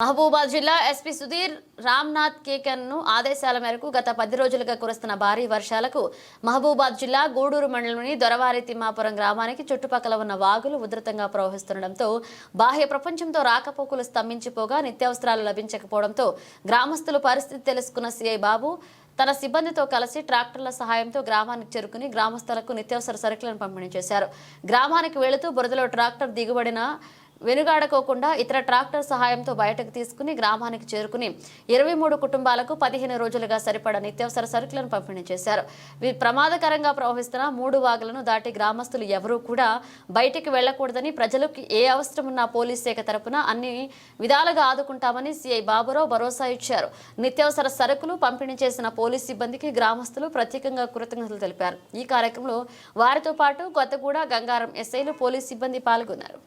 మహబూబాద్ జిల్లా ఎస్పీ సుధీర్ రామ్నాథ్ కేకన్ను ఆదేశాల మేరకు గత పది రోజులుగా కురుస్తున్న భారీ వర్షాలకు మహబూబాద్ జిల్లా గూడూరు మండలంలోని దొరవారి తిమ్మాపురం గ్రామానికి చుట్టుపక్కల ఉన్న వాగులు ఉధృతంగా ప్రవహిస్తుండటంతో బాహ్య ప్రపంచంతో రాకపోకలు స్తంభించిపోగా నిత్యావసరాలు లభించకపోవడంతో గ్రామస్తులు పరిస్థితి తెలుసుకున్న సిఐ బాబు తన సిబ్బందితో కలిసి ట్రాక్టర్ల సహాయంతో గ్రామానికి చేరుకుని గ్రామస్తులకు నిత్యావసర సరుకులను పంపిణీ చేశారు. గ్రామానికి వెళుతూ బురదలో ట్రాక్టర్ దిగుబడిన వెనుగాడకోకుండా ఇతర ట్రాక్టర్ సహాయంతో బయటకు తీసుకుని గ్రామానికి చేరుకుని ఇరవై మూడు కుటుంబాలకు పదిహేను రోజులుగా సరిపడా నిత్యావసర సరుకులను పంపిణీ చేశారు. ప్రమాదకరంగా ప్రవహిస్తున్న మూడు వాగులను దాటి గ్రామస్తులు ఎవరూ కూడా బయటికి వెళ్ళకూడదని ప్రజలకు ఏ అవసరం ఉన్నా పోలీస్ శాఖ తరపున అన్ని విధాలుగా ఆదుకుంటామని సిఐ బాబురావు భరోసా ఇచ్చారు. నిత్యావసర సరుకులు పంపిణీ చేసిన పోలీస్ సిబ్బందికి గ్రామస్తులు ప్రత్యేకంగా కృతజ్ఞతలు తెలిపారు. ఈ కార్యక్రమంలో వారితో పాటు కొత్తగూడ గంగారం ఎస్ఐలు పోలీస్ సిబ్బంది పాల్గొన్నారు.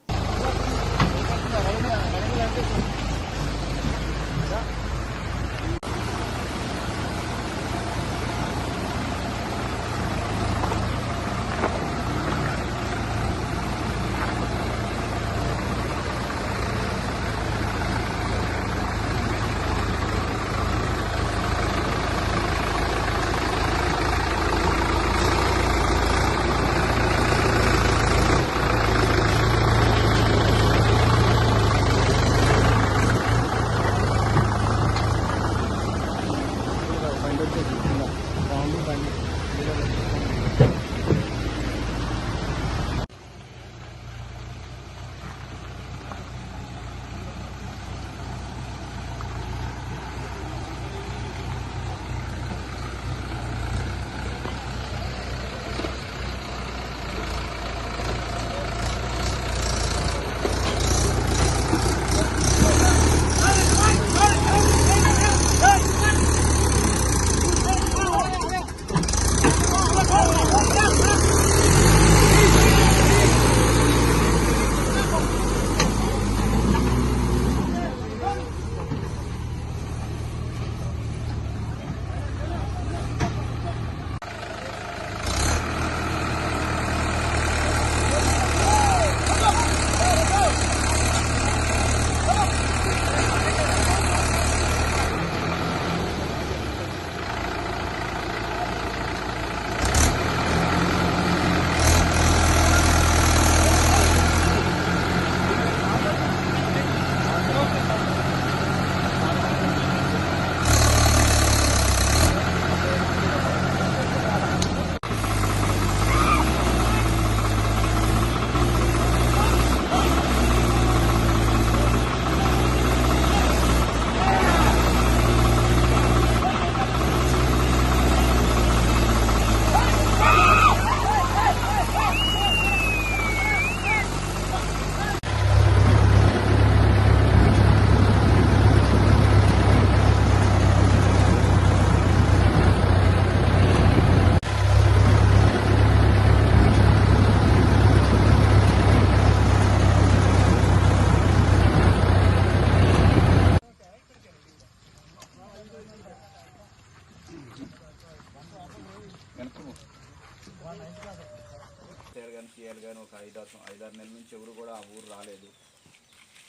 కేర్ కానీ కానీ ఒక ఐదు ఐదారు నెలల నుంచి ఎవరు కూడా ఆ ఊరు రాలేదు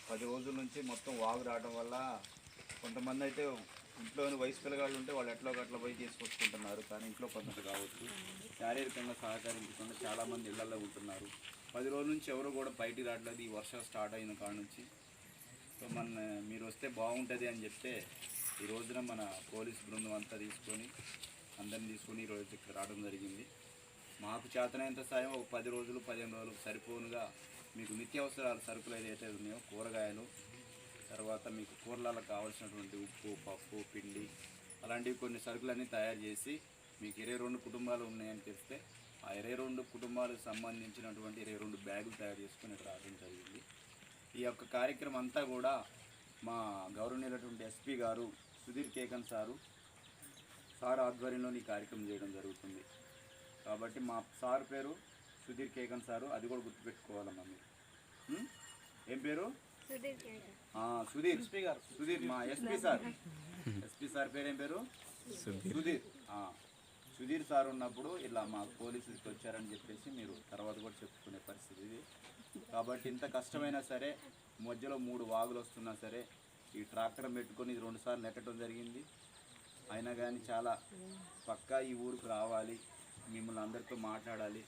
పది రోజుల నుంచి మొత్తం వాగు రావడం వల్ల కొంతమంది అయితే ఇంట్లోని వయసు పిల్లగాళ్ళు ఉంటే వాళ్ళు ఎట్లా అట్లా పోయి తీసుకొచ్చుకుంటున్నారు కానీ ఇంట్లో కొంత కావచ్చు శారీరకంగా సహకరించకుండా చాలామంది ఇళ్ళలో ఉంటున్నారు పది రోజుల నుంచి ఎవరు కూడా బయటికి రావట్లేదు ఈ వర్షం స్టార్ట్ అయిన కాడ నుంచి సో మన మీరు వస్తే బాగుంటుంది అని చెప్తే ఈ రోజున మన పోలీస్ బృందం అంతా తీసుకొని అందరిని తీసుకొని ఈరోజు ఇక్కడ రావడం జరిగింది. మాకు చేతనైనంత సాయం ఒక పది రోజులు పదిహేను రోజులు సరిపోనుగా మీకు నిత్యావసరాలు సరుకులు ఏదైతే ఉన్నాయో కూరగాయలు తర్వాత మీకు కూరలలో కావాల్సినటువంటి ఉప్పు పప్పు పిండి అలాంటివి కొన్ని సరుకులన్నీ తయారు చేసి మీకు ఇరవై రెండు కుటుంబాలు ఉన్నాయని చెప్తే ఆ ఇరవై రెండు కుటుంబాలకు సంబంధించినటువంటి ఇరవై రెండు బ్యాగులు తయారు చేసుకుని ఇక్కడ రావడం జరిగింది. ఈ యొక్క కార్యక్రమం అంతా కూడా మా గౌరవనీయులటువంటి ఎస్పీ గారు సుధీర్ కేకన్ సారు సార్ ఆధ్వర్యంలో ఈ కార్యక్రమం చేయడం జరుగుతుంది. కాబట్టి మా సార్ పేరు సుధీర్ కేకన్ సారు అది కూడా గుర్తుపెట్టుకోవాలమ్మా మీరు? ఏం పేరు? ఆ, సుధీర్. ఎస్పీ గారు. సుధీర్ మా ఎస్పీ సార్. ఎస్పీ సార్ పేరు ఏం పేరు? సుధీర్. ఆ, సుధీర్ సార్ ఉన్నప్పుడు ఇలా మా పోలీసులు వచ్చారని చెప్పేసి మీరు తర్వాత కూడా చెప్పుకునే పరిస్థితి ఇది. కాబట్టి ఇంత కష్టమైనా సరే మధ్యలో మూడు వాగులు వస్తున్నా సరే ఈ ట్రాక్టర్ పెట్టుకొని ఇది రెండుసార్లు నెట్టడం జరిగింది. అయినా కానీ చాలా పక్కా ఈ ఊరికి రావాలి. మిమ్మల్ని అందరితో మాట్లాడాలి.